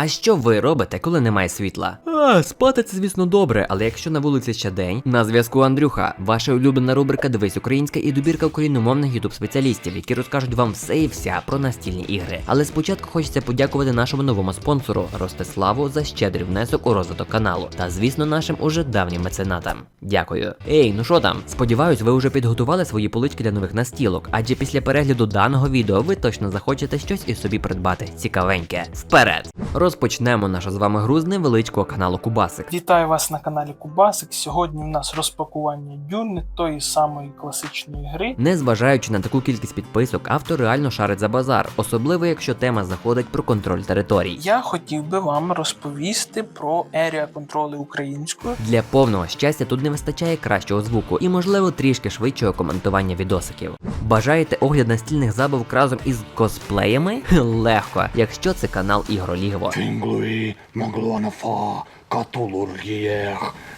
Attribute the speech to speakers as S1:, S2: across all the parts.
S1: А що ви робите, коли немає світла? А, спати це, звісно, добре, але якщо на вулиці ще день, на зв'язку Андрюха, ваша улюблена рубрика Дивись Українська і добірка україномовних ютуб спеціалістів, які розкажуть вам все і вся про настільні ігри. Але спочатку хочеться подякувати нашому новому спонсору Ростиславу за щедрий внесок у розвиток каналу, та звісно нашим уже давнім меценатам. Дякую. Ей, ну що там? Сподіваюсь, ви вже підготували свої полички для нових настілок, адже після перегляду даного відео ви точно захочете щось і собі придбати цікавеньке. Вперед! Розпочнемо нашу з вами гру з невеличкого каналу Кубасик.
S2: Вітаю вас на каналі Кубасик. Сьогодні у нас розпакування Дюни, тої самої класичної гри.
S1: Незважаючи на таку кількість підписок, автор реально шарить за базар, особливо якщо тема заходить про контроль територій.
S2: Я хотів би вам розповісти про Area контроли українською.
S1: Для повного щастя тут не вистачає кращого звуку і, можливо, трішки швидшого коментування відосиків. Бажаєте огляд настільних забавок разом із косплеями? Легко, якщо це канал Ігролігво.
S3: Тут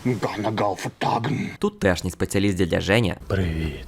S3: Ganagalfatagn.
S1: Тутешній спеціаліст дядя Женя
S3: Привіт.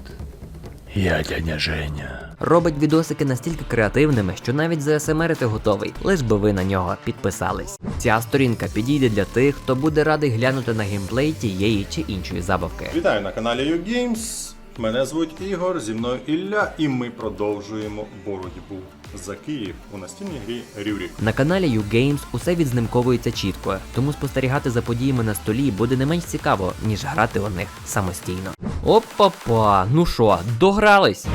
S3: Я дядя Женя.
S1: Робить відосики настільки креативними, що навіть ЗСМРити готовий, лиш би ви на нього підписались. Ця сторінка підійде для тих, хто буде радий глянути на геймплей тієї чи іншої забавки.
S4: Вітаю на каналі YouGames. Мене звуть Ігор, зі мною Ілля, і ми продовжуємо боротьбу за Київ у настільній грі Рюрік.
S1: На каналі YouGames усе відзнимковується чітко, тому спостерігати за подіями на столі буде не менш цікаво, ніж грати у них самостійно. Опа-па, ну що, догрались?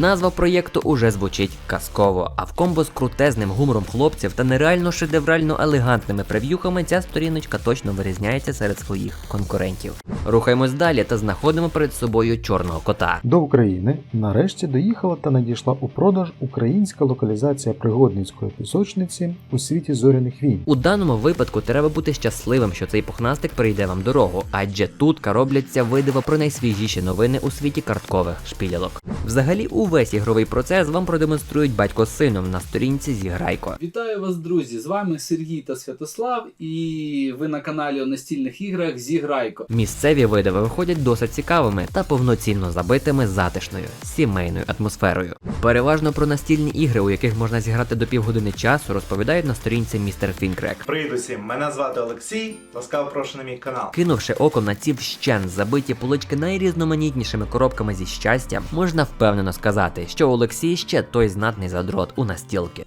S1: Назва проєкту уже звучить казково, а в комбо з крутезним гумором хлопців та нереально шедеврально елегантними прев'юхами ця сторіночка точно вирізняється серед своїх конкурентів. Рухаємось далі та знаходимо перед собою чорного кота.
S5: До України нарешті доїхала та надійшла у продаж українська локалізація пригодницької пісочниці у світі зоряних війн.
S1: У даному випадку треба бути щасливим, що цей пухнастик прийде вам дорогу, адже тут робляться видиво про найсвіжіші новини у світі карткових шпілялок. Взагалі, увесь ігровий процес вам продемонструють батько з сином на сторінці Зіграйко.
S6: Вітаю вас, друзі! З вами Сергій та Святослав, і ви на каналі у настільних іграх Зіграйко.
S1: Місцеві видиви виходять досить цікавими та повноцінно забитими затишною сімейною атмосферою. Переважно про настільні ігри, у яких можна зіграти до півгодини часу, розповідають на сторінці Містер Фінкрек.
S7: Привіт усім! Мене звати Олексій. Ласкаво прошу на мій канал.
S1: Кинувши оком на ці вщен забиті полички найрізноманітнішими коробками зі щастям, можна впевнено сказати, що Олексій ще той знатний задрот у настілки.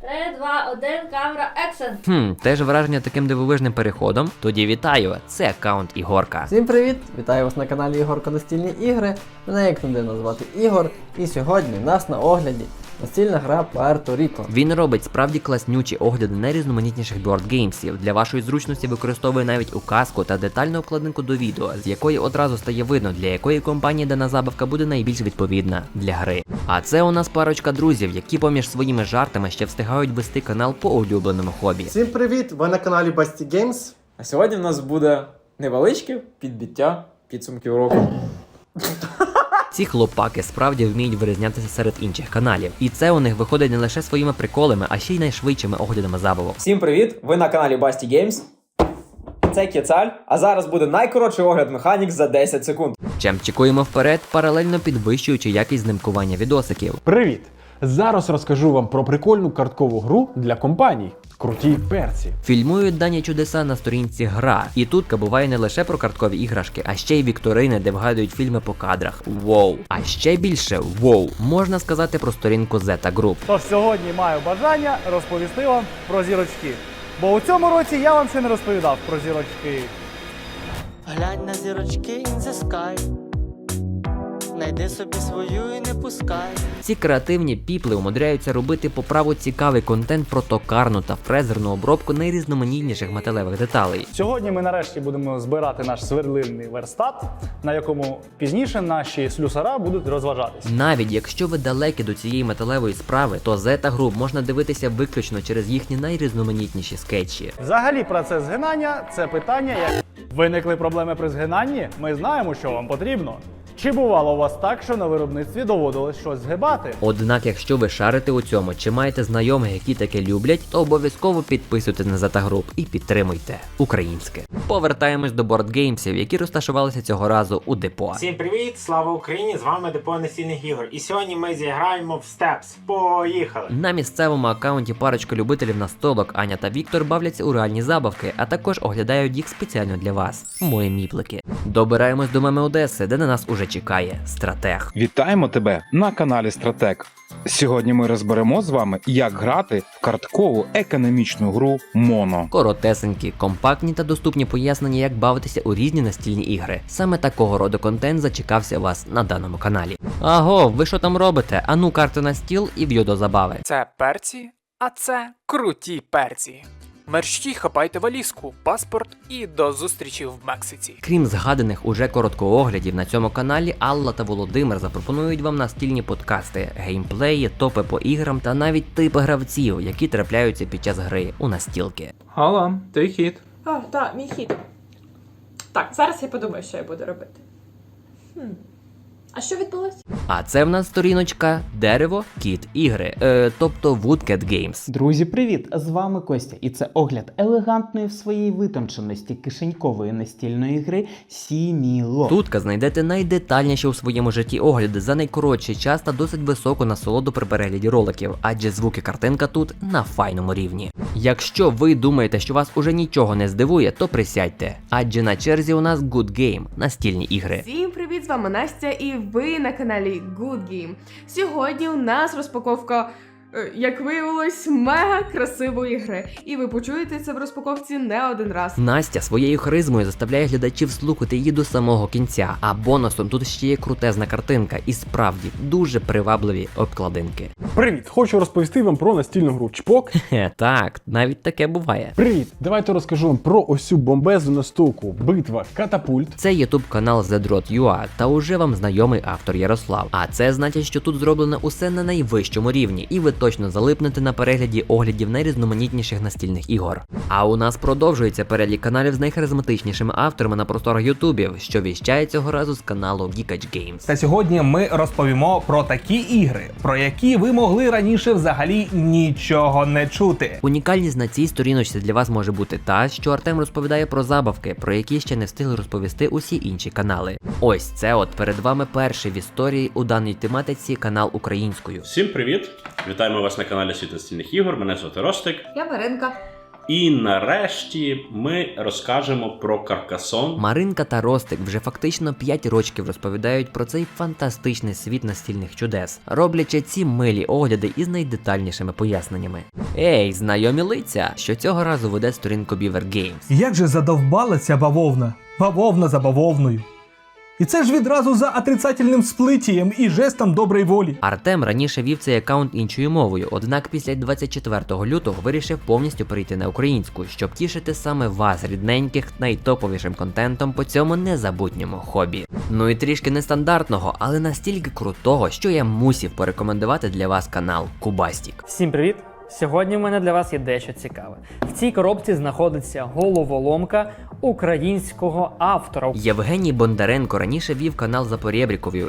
S8: 3, 2, 1, камера, екшен!
S1: Хм, теж враження таким дивовижним переходом. Тоді вітаю, це аккаунт Ігорка.
S9: Всім привіт! Вітаю вас на каналі Ігорка Настільні ігри. Мене як не дивно звати Ігор. І сьогодні у нас на огляді настільна гра Puerto Rico.
S1: Він робить справді класнючі огляди найрізноманітніших бордгеймсів. Для вашої зручності використовує навіть указку та детальну обкладинку до відео, з якої одразу стає видно, для якої компанії дана забавка буде найбільш відповідна для гри. А це у нас парочка друзів, які поміж своїми жартами ще встигають вести канал по улюбленому хобі.
S10: Всім привіт! Ви на каналі Basty Games.
S11: А сьогодні в нас буде невеличке підбиття підсумків року.
S1: Ці хлопаки справді вміють вирізнятися серед інших каналів, і це у них виходить не лише своїми приколами, а ще й найшвидшими оглядами забавок.
S11: Всім привіт! Ви на каналі Басті Games. Це Кецаль, а зараз буде найкоротший огляд механік за 10 секунд.
S1: Чемчикуємо вперед, паралельно підвищуючи якість знімкування відосиків.
S10: Привіт! Зараз розкажу вам про прикольну карткову гру для компаній. Круті перці.
S1: Фільмують дані чудеса на сторінці гра, і тут буває не лише про карткові іграшки, а ще й вікторини, де вгадують фільми по кадрах. Воу! А ще більше воу! Можна сказати про сторінку Zeta Group.
S12: Тож сьогодні маю бажання розповісти вам про зірочки. Бо у цьому році я вам ще не розповідав про зірочки.
S13: Глянь на зірочки in the sky Найди собі свою і не пускай.
S1: Ці креативні піпли умудряються робити по праву цікавий контент про токарну та фрезерну обробку найрізноманітніших металевих деталей.
S12: Сьогодні ми нарешті будемо збирати наш сверлильний верстат, на якому пізніше наші слюсара будуть розважатися.
S1: Навіть якщо ви далекі до цієї металевої справи, то Zeta Group можна дивитися виключно через їхні найрізноманітніші скетчі.
S12: Взагалі, процес згинання це питання, як виникли проблеми при згинанні. Ми знаємо, що вам потрібно. Чи бувало у вас так, що на виробництві доводилось щось згибати?
S1: Однак, якщо ви шарите у цьому чи маєте знайомих, які таке люблять, то обов'язково підписуйтесь на Затагруп і підтримуйте українське. Повертаємось до бордгеймсів, які розташувалися цього разу у депо.
S14: Всім привіт! Слава Україні! З вами Депо Настільних ігор. І сьогодні ми зіграємо в Steps. Поїхали!
S1: На місцевому аккаунті парочка любителів настолок Аня та Віктор бавляться у реальні забавки, а також оглядають їх спеціально для вас, мої міплики. Добираємось до меми Одеси, де на нас уже чекає стратег.
S15: Вітаємо тебе на каналі Стратек. Сьогодні ми розберемо з вами, як грати в карткову економічну гру Моно.
S1: Коротесенькі, компактні та доступні пояснення, як бавитися у різні настільні ігри. Саме такого роду контент зачекався вас на даному каналі. Аго, ви що там робите? Ану, карти на стіл і в'ю до забави.
S16: Це перці, а це круті перці. Мерщій хапайте валізку, паспорт і до зустрічі в Мексиці.
S1: Крім згаданих уже короткооглядів на цьому каналі, Алла та Володимир запропонують вам настільні подкасти, геймплеї, топи по іграм та навіть типи гравців, які трапляються під час гри у настілки.
S17: Алло, твій хід.
S18: А, так, мій хід. Так, зараз я подумаю, що я буду робити. Хм. А що відбулося?
S1: А це в нас сторіночка Дерево, Кіт, ігри, е, тобто Woodcat Games.
S19: Друзі, привіт! З вами Костя, і це огляд елегантної в своїй витонченості кишенькової настільної гри Сіміло.
S1: Тутка знайдете найдетальніші у своєму житті огляди за найкоротший час та досить високу насолоду при перегляді роликів, адже звуки картинка тут на файному рівні. Якщо ви думаєте, що вас уже нічого не здивує, то присядьте, адже на черзі у нас Good Game настільні ігри.
S18: Всім привіт, з вами Настя, і ви на каналі Good Game. Сьогодні у нас розпаковка, як виявилось, мега красивої гри. І ви почуєте це в розпаковці не один раз.
S1: Настя своєю харизмою заставляє глядачів слухати її до самого кінця. А бонусом тут ще є крутезна картинка і справді дуже привабливі обкладинки.
S10: Привіт! Хочу розповісти вам про настільну гру Чпок.
S1: Хе, так, навіть таке буває.
S10: Привіт! Давайте розкажу вам про ось цю бомбезну настолку Битва Катапульт.
S1: Це ютуб канал ZDROT.ua та уже вам знайомий автор Ярослав. А це значить, що тут зроблено усе на найвищому рівні, і ви точно залипнете на перегляді оглядів найрізноманітніших настільних ігор. А у нас продовжується перелік каналів з найхаризматичнішими авторами на просторах Ютубів, що віщає цього разу з каналу Geekage Games.
S20: Та сьогодні ми розповімо про такі ігри, про які ви могли раніше взагалі нічого не чути.
S1: Унікальність на цій сторіночці для вас може бути та, що Артем розповідає про забавки, про які ще не встигли розповісти усі інші канали. Ось це от перед вами перший в історії у даній тематиці канал українською.
S21: Всім привіт! Вітаємо вас на каналі Світ настільних ігор. Мене звати Ростик.
S18: Я Маринка.
S21: І нарешті ми розкажемо про Каркасон.
S1: Маринка та Ростик вже фактично 5 років розповідають про цей фантастичний світ настільних чудес, роблячи ці милі огляди із найдетальнішими поясненнями. Ей, знайомі лиця, що цього разу веде сторінку Beaver Games.
S22: Як же задовбала ця бавовна? Бавовна за бавовною. І це ж відразу за отрицательним сплитієм і жестом доброї волі.
S1: Артем раніше вів цей аккаунт іншою мовою, однак після 24 лютого вирішив повністю перейти на українську, щоб тішити саме вас, рідненьких, найтоповішим контентом по цьому незабутньому хобі. Ну і трішки нестандартного, але настільки крутого, що я мусів порекомендувати для вас канал Кубастік.
S23: Всім привіт! Сьогодні в мене для вас є дещо цікаве. В цій коробці знаходиться головоломка українського автора.
S1: Євгеній Бондаренко раніше вів канал за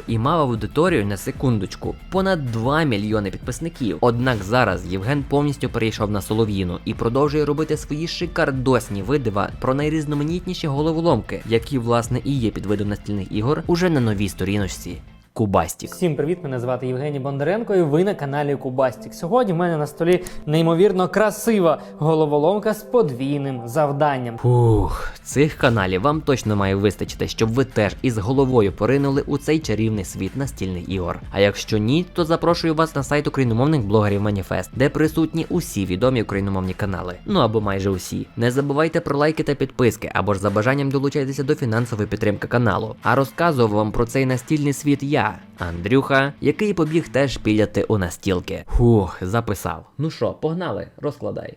S1: і мав аудиторію на секундочку понад 2 мільйони підписників. Однак зараз Євген повністю перейшов на Солов'їну і продовжує робити свої шикардосні видива про найрізноманітніші головоломки, які власне і є підвидом настільних ігор уже на новій сторіночці. Кубастік.
S23: Всім привіт! Мене звати Євгеній Бондаренко, і ви на каналі Кубастік. Сьогодні в мене на столі неймовірно красива головоломка з подвійним завданням.
S1: Фух, цих каналів вам точно має вистачити, щоб ви теж із головою поринули у цей чарівний світ настільних ігор. А якщо ні, то запрошую вас на сайт україномовних блогерів Маніфест, де присутні усі відомі україномовні канали. Ну або майже усі. Не забувайте про лайки та підписки, або ж за бажанням долучайтеся до фінансової підтримки каналу. А розказував вам про цей настільний світ Андрюха, який побіг теж піляти у настілки. Фух, записав. Ну що, погнали, розкладай.